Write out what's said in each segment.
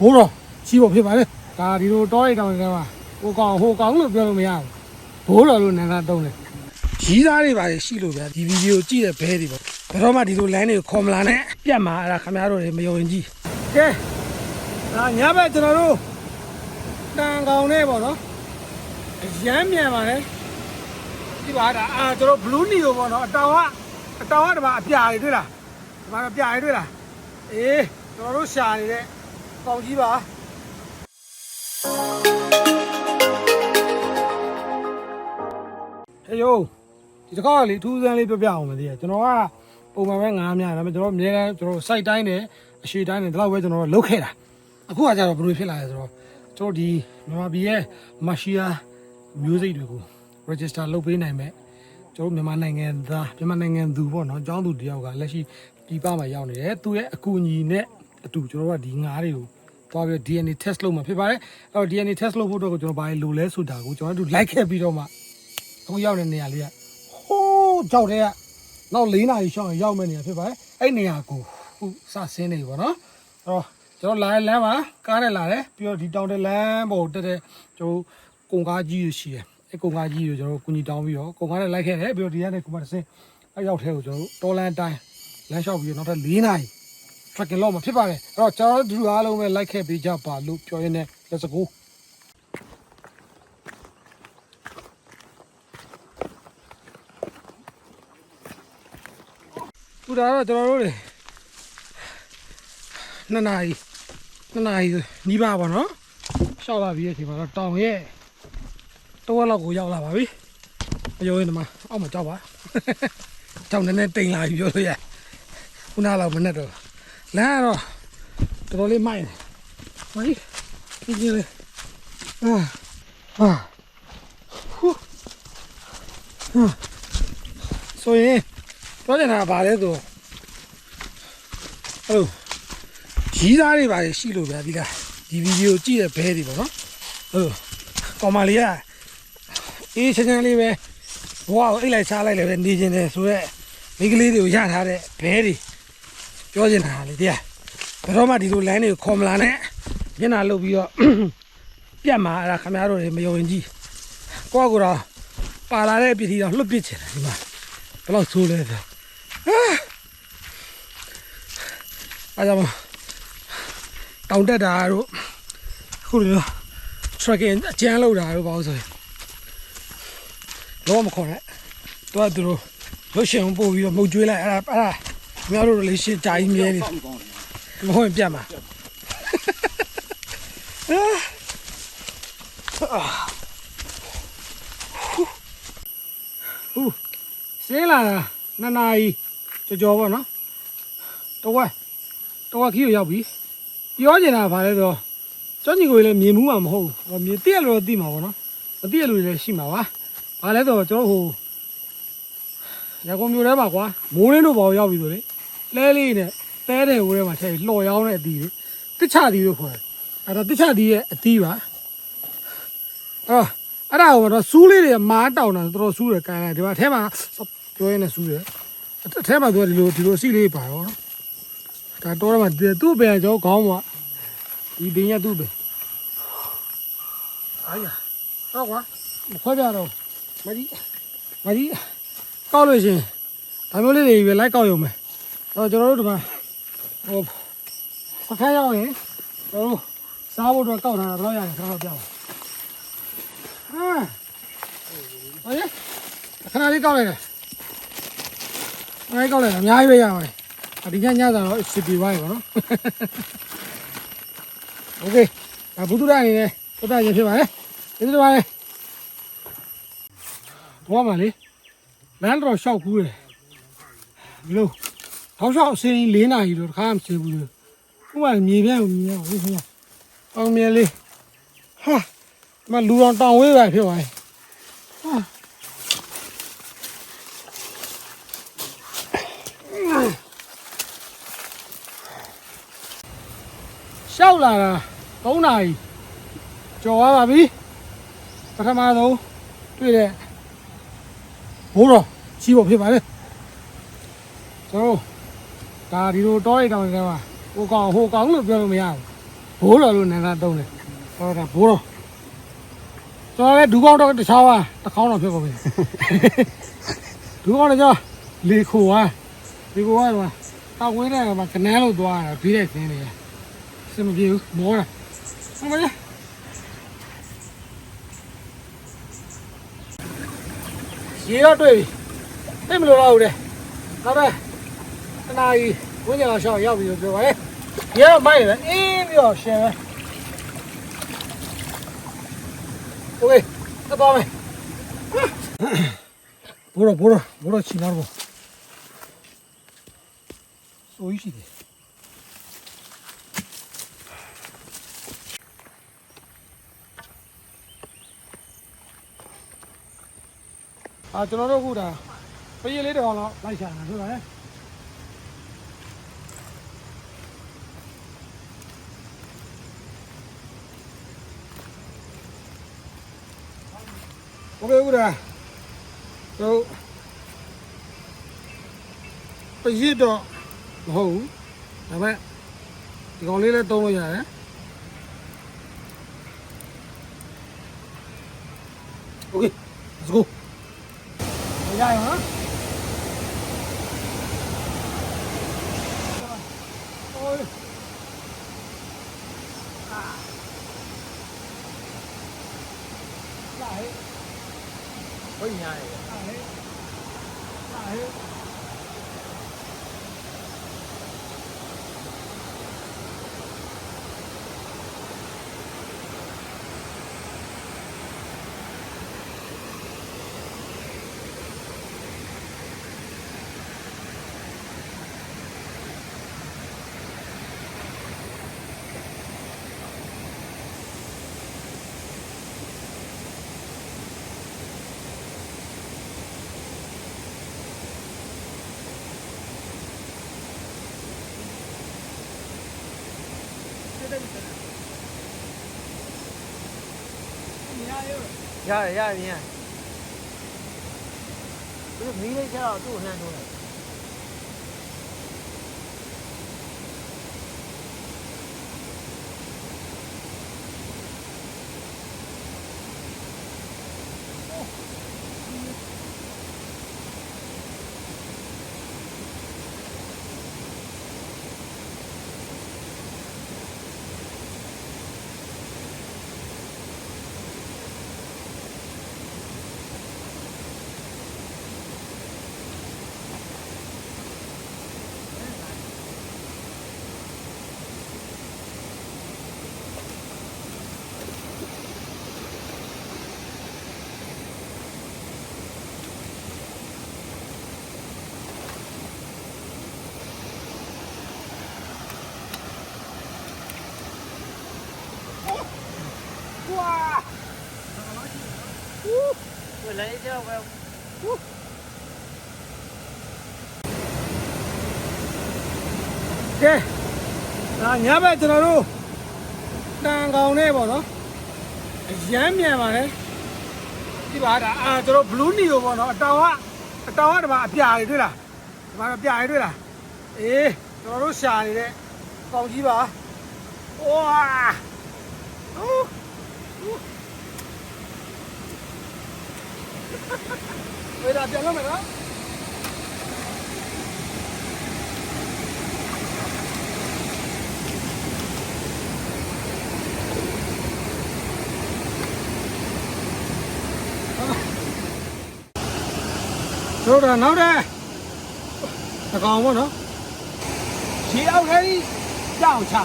ဘိုးတော်ကြီးဖို့ဖြစ်ပါလေဒါဒီလိုတောရိတ်တောင်တွေထဲမှာဟိုကောင်ဟိုကောင်လို့ပြောလို့မရဘူးဘိုးတော်လို့နာမည်တုံးတယ်ရီးသားတွေပါလေရှိလို့ဗျာဒီဗီဒီယိုကြည့်တဲ့ဘဲတွေပေါ့ဘယ်တော့မှဒီလိုလမ်းတွေကိုခေါ်မလာနဲ့ပြတ်မှာအဲ့ဒါခင်ဗျားတို့တွေမယုံရင်ကြီးကဲဒါညဘက်ကျွန်တော်တို့တန်ကောင်နဲ့ပေါ့နော်အရမ်းမြန်ပါလေဒီပါဒါအာကျွန်တော် blue neo ပေါ့နော်အတောင်ကအတောင်ကဒီမှာအပြာတွေတွေ့လားဒီမှာအပြာတွေတွေ့လားအေးကျွန်တော်တို့ရှာနေတဲ့ ကောင်ကြီးပါဟေးယိုဒီတစ်ခါကလေထူးဆန်းလေးပြောပြအောင်မသိရကျွန်တော်ကပုံမှန်ပဲငားများဒါပေမဲ့ကျွန်တော်အများအားကျွန်တော် site တိုင်းနဲ့အရှိတိုင်းနဲ့ဒီလောက်ပဲကျွန်တော်လုတ်ခဲ့တာအခုကကျတော့ဘယ်လိုဖြစ်လာလဲဆိုတော့ကျွန်တော်ဒီမြန်မာပြည်ရဲ့ Marshia music တွေကို register လုပ်ပေးနိုင်မဲ့ကျွန်တော်မြန်မာနိုင်ငံသားမြန်မာနိုင်ငံသူပေါ့နော်အကြောင်းသူတယောက်ကလက်ရှိဒီပမှာရောက်နေတယ်သူရဲ့အကူအညီနဲ့အတူကျွန်တော်ကဒီငားတွေကို သွားပြီး DNA test လုပ်မှာဖြစ်ပါတယ်အဲ့တော့ DNA test လုပ်ဖို့တော့ကျွန်တော်ဘာလို့လဲဆိုတာကိုကျွန်တော်တို့ like ခဲ့ပြီးတော့မှအခုရောက်တဲ့နေရာလေးကဟိုးကြောက်တဲ့ကနောက်၄နာရီရှောင်းရင်ရောက်မဲ့နေရာဖြစ်ပါတယ်အဲ့နေရာကိုခုစဆင်းနေပြီပေါ့နော်အဲ့တော့ကျွန်တော်လာတဲ့လမ်းမှာကားနဲ့လာတယ်ပြီးတော့ဒီတောင်တဲ့လမ်းပေါ်တက်တဲ့ကျွန်တော်ကုန်ကားကြီးရရှိတယ်အဲ့ကုန်ကားကြီးကိုကျွန်တော်ကုညီတောင်းပြီးတော့ကုန်ကားနဲ့လိုက်ခဲ့တယ်ပြီးတော့ဒီကနေခုမှတစ်ဆင်းအဲ့ရောက်ထဲကိုကျွန်တော်တော်လန်တိုင်းလမ်းလျှောက်ပြီးတော့နောက်ထပ်၄နာရီ tracking လောက်မှာဖြစ်ပါတယ်အဲ့တော့ကျွန်တော်တို့အားလုံးပဲလိုက်ခဲ့ပေးကြပါလို့ပြောရင်းနဲ့ let's go ခုဒါတော့ကျွန်တော်တို့တွေနှစ်နာရီနှစ်နာရီနီးပါပါနော်ရှောက်လာပြီးတဲ့အချိန်မှာတော့တောင်ရဲ့တော့ဝက်လောက်ကိုရောက်လာပါပြီအယိုးရင်ဒီမှာအောက်မှာကြောက်ပါကြောက်နေနေတိမ်လာပြီပြောလို့ရခုနလောက်မနဲ့တော့ လမ်းကတော့တော်တော်လေးမိုက်နေဟိုကြီးကြီးလေးအာအာဟူဟာဆိုရင်ပြောချင်တာကဘာလဲဆိုအဲ့လိုရီးသားတွေပါရှိလို့ဗျာဒီကဒီဗီဒီယိုကြည့်တဲ့ဘဲတွေပေါ့နော်အဲ့လိုကောင်မလေးကအေးချမ်းချမ်းလေးပဲဘဝကိုအိတ်လိုက်စားလိုက်လည်းပဲနေကျင်တယ်ဆိုတော့မိန်းကလေးတွေကိုရထားတဲ့ဘဲတွေ ပြောချင်တာလေတရားဘယ်တော့မှဒီလိုလမ်းတွေကိုခေါ်မလာနဲ့မျက်နှာလုတ်ပြီးတော့ပြတ်မှာအဲ့ဒါခင်ဗျားတို့တွေမယုံရင်ကြီးကိုယ့်ကိုယ်တော့ပါလာတဲ့ပြည်ထီတော့လွတ်ပစ်ချင်တယ်ဒီမှာဘယ်လောက်ဆိုးလဲဆိုအားကြောင့်တောင်တက်တာတို့ခုလိုမျိုး trekking အကျန်းလောက်တာတို့ဘာလို့ဆိုရင်တော့မခေါ်နဲ့တော့သူတို့ရုပ်ရှင်ပို့ပြီးတော့မှုတ်ကျွေးလိုက်အဲ့ဒါအဲ့ဒါ များတို့လေးရှင်းကြာကြီးမြဲနေမဟုတ်ရင်ပြတ်မှာဟူးစင်းလာတာနှစ်နာရီကြော်ကြော်ပေါ့နော်တဝက်တဝက်ခီးကိုရောက်ပြီပြောချင်တာကဘာလဲဆိုတော့ကျောင်းကြီးကိုလည်းမြင်မှုမှာမဟုတ်ဘူးဟိုမြင်တည့်ရလို့တော့သိမှာပေါ့နော်မသိရလို့လည်းရှိမှာပါဘာလဲဆိုတော့ကျွန်တော်ဟိုရကုန်မျိုးထဲမှာကွာမိုးရင်းတို့ဘောင်ရောက်ပြီဆိုလေ လဲလေးနဲ့တဲတဲ့ဝဲထဲမှာထည့်လှော်ရောင်းတဲ့အသီးလေးတစ်ချသီးလို့ခေါ်တယ်အဲ့တော့တစ်ချသီးရဲ့အသီးပါအော်အဲ့ဒါကတော့စူးလေးတွေမားတောင်တာတော်တော်စူးတယ်ကန်လိုက်ဒီမှာအဲထဲမှာပြောရင်းနဲ့စူးတယ်အထဲမှာသူကဒီလိုဒီလိုအစီလေးပါရောနော်ဒါတော့မှသူ့ပဲကြောခေါင်းမှာဒီပင်ရသူ့ပဲအာရတော့ကွာမခွဲပြတော့မကြီးမကြီးကောက်လို့ရှင်ဒါမျိုးလေးတွေပဲလိုက်ကောက်ရုံပဲ တော့ကျွန်တော်တို့ဒီမှာဟိုစခန်းရောက်ရင်ကျွန်တော်တို့စားဖို့အတွက်ကောက်ထားတာဘယ်လောက်ရရင်ကျွန်တော်ပြောပါဟာဟေးခဏလေးကောက်လိုက်တယ်အဲကောက်လိုက်အများကြီးပဲရပါတယ်ဒီညညသာတော့ city wide ပေါ့နော် okay ဒါဘုဒ္ဓရအနေနဲ့ပတ်သက်ရင်ဖြစ်ပါလေဒီလိုပါလေဘောမှာလေလမ်းတော်လျှောက်ကူးတယ်ဘလို့ ထောက်လျှောက်အစင်း၄နာရီတော့တစ်ခါမှမစင်းဘူးလေဥပမာမြေပြန့်ကိုမြင်ရအောင်လေခင်ဗျာအောင်မြင်လေးဟာဒီမလူတော်တောင်ဝေးပါဖြစ်သွားပြီဟာရှောက်လာတာ၃နာရီကျော်သွားပါပြီပထမဆုံးတွေ့တဲ့ဘိုးတော်ကြီးဖို့ဖြစ်ပါလေကျွန်တော်တို့ ဒါဒီလိုတောရိတ်တောင်တွေထဲမှာဟိုကောင်ဟိုကောင်လို့ပြောလို့မရဘူးဘိုးတော်လို့နာနာတုံးတယ်ဟောတာဘိုးတော်ကျွန်တော်လည်းဒူကောင်းတော့တခြားပါတစ်ခေါင်းတော့ဖြစ်ကုန်ပြီဒူကောင်းတော့ကျွန်တော်လေခိုဝါလေခိုဝါတော့တောက်ဝင်းတဲ့မှာကနန်းလို့သွားတာပြီးတဲ့ခင်းနေရစမပြေဘူးမောတာဟုတ်မလားရေတော့တွေ့ပြီသိမလို့တော့ဘူးတဲ့နောက်တော့ 那里我娘想要不就这玩意，要买人，你不要嫌。OK，那宝贝，不了不了不了，去哪了不？收一的。啊，就那个古的，不也累地了，来钱是不是？ အာကျွန်တော်တို့အခုဒါပရိလေးတစ်ကောင်လောက်လိုက်ရှာတာဆိုပါလေโอเคအခုဒါတို့ပရိတော့မဟုတ်ဘူးဒါပေမဲ့ဒီကောင်လေးလည်းသုံးလို့ရတယ်โอเค let's go ရရနော် ရတယ်ရတယ်ညသူမီးလေးကျတော့သူ့ဟန်ထိုးလိုက် သူလည်းကျတော့ပဲကဲဒါညဘက်ကျွန်တော်တို့တန်ကောင်နဲ့ပေါ့နော်အရမ်းမြန်ပါလေဒီပါဒါအာကျွန်တော် blue neo ပေါ့နော်အတောင်ကအတောင်ကဒီမှာအပြာတွေတွေ့လားဒီမှာအပြာတွေတွေ့လားအေးကျွန်တော်တို့ရှာနေတဲ့ကောင်ကြီးပါဝါဟိုး ဝေးလာပြန်လို့မယ်နော်တို့တော့နောက်တဲ့တကောင်ပေါ့နော်ရေအောက်ခဲကြီးကြောက်ချ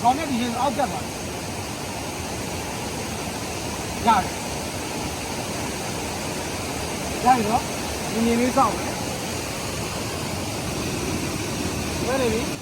ခေါင်းနဲ့ဒီရေအောက်ကတ်ပါရတယ် ရတယ်နော်ဒီနေလေးစောင့်တယ်ဘယ်နေပြီ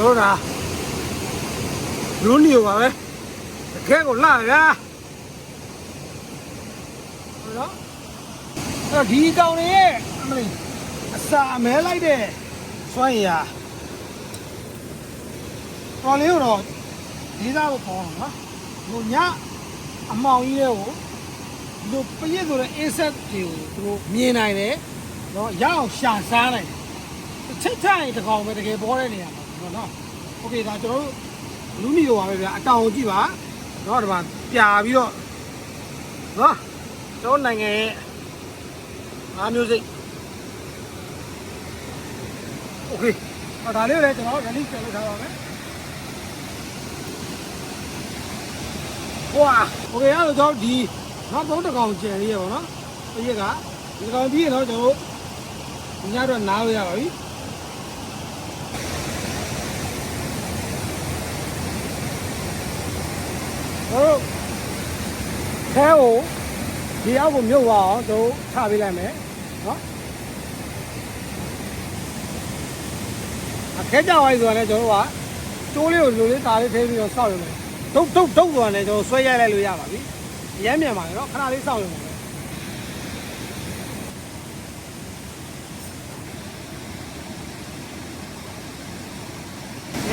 တို့ဒါလူနီကိုပါပဲတကယ်ကိုလာဗျာဟုတ်နော်အဲ့တော့ဒီကောင်တွေရဲ့အမလေးအစာအမဲလိုက်တဲ့စွမ်းရည်ဟာတော်လေးကိုတော့ဒီသားကိုပေါ်အောင်နော်ဟိုညအမောင်ကြီးတွေကိုဒီလိုပရစ်ဆိုတဲ့ insect တွေကိုသူတို့မြင်နိုင်တယ်နော်ရအောင်ရှာစားနိုင်တယ်ချိတ်ချိုင်တကောင်ပဲတကယ်ပေါ်တဲ့နေရာမှာ ပေါ့နော်โอเคဒါကျွန်တော်တို့လူမီရောပါပဲဗျာအတောင်ကိုကြည့်ပါနော်ဒီမှာပြာပြီးတော့နော်ကျွန်တော်နိုင်ငံရဲ့ငါးမျိုးစိတ်โอเคအဲ့ဒါလေးကိုလည်းကျွန်တော် release ပြန်လုပ်ထားပါမယ်ဟွာโอเคအဲ့တော့ကျွန်တော်ဒီနောက်သုံးတစ်ကောင်ကျန်လေးရပါတော့ဒီရက်ကဒီကောင်ပြီးရင်တော့ကျွန်တော်တို့ညတော့နားလို့ရပါပြီ တို့ခဲကိုဒီအောက်ကိုမြုပ်သွားအောင်တို့ချပေးလိုက်မယ်နော်အခဲကြဝိုင်းဆိုတာလည်းကျွန်တော်ကတိုးလေးကိုလူလေးတာလေးထည့်ပြီးတော့စောက်ရမယ်ဒုတ်ဒုတ်ဒုတ်ဆိုတာလည်းကျွန်တော်ဆွဲရိုက်လိုက်လို့ရပါပြီအရင်မြန်ပါလေနော်ခဏလေးစောက်ရမယ်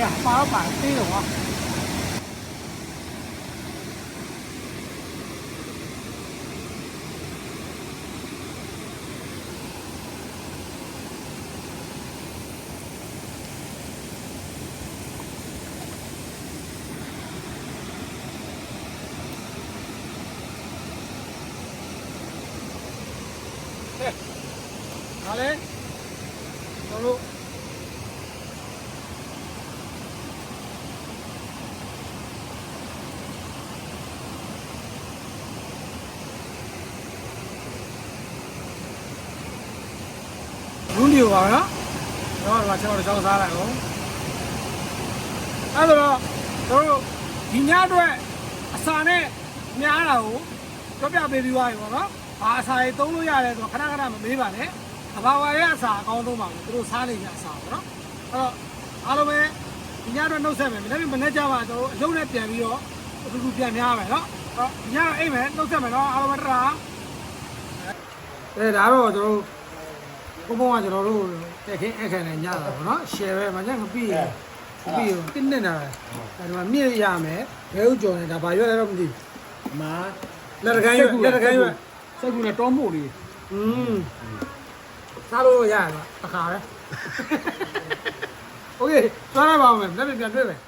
ရပါပါသေးတော့ ဒါလေကျွန်တော်တို့လူလီပါနော်တော့ဒီမှာကျွန်တော်တို့ကြောင်းစားလိုက်အောင်အဲ့တော့ကျွန်တော်တို့ဒီညအတွက်အစာနဲ့များတာကိုကြောပြပေးပြီးသွားပြီပေါ့နော် ဘာအစာတွေသုံးလို့ရတယ်ဆိုတော့ခဏခဏမမေးပါနဲ့အဘာဝရဲ့အစာအကောင်းဆုံးပါဘူးသူတို့စားနေကြအစာပေါ့နော်အဲ့တော့အားလုံးပဲဒီညအတွက်နှုတ်ဆက်မယ်မနေ့ကမနေ့ကျမှကျွန်တော်အယုံနဲ့ပြန်ပြီးတော့အတူတူပြန်များမယ်နော်အဲ့တော့ညအိမ်မယ်နှုတ်ဆက်မယ်နော်အားလုံးပဲတရာအဲဒါတော့ကျွန်တော်ဘုံဘုံကကျွန်တော်တို့တက်ခင်းအခက်နဲ့ညတာပေါ့နော် share ပဲမညငပြီးရပြီးရတင်းနေတာအဲဒီမှာမြင့်ရမယ်ဘဲဥကြော်နေတာဘာရွက်လဲတော့မသိဘူးမာလက်တကမ်းရွက်လက်တကမ်းရွက် စက်ကူနဲ့တောမို့လေး อืมစားလို့ရရတော့အခါပဲโอเคသွားရပါဦးမယ်လက်ပြန်ပြန်တွေ့မယ်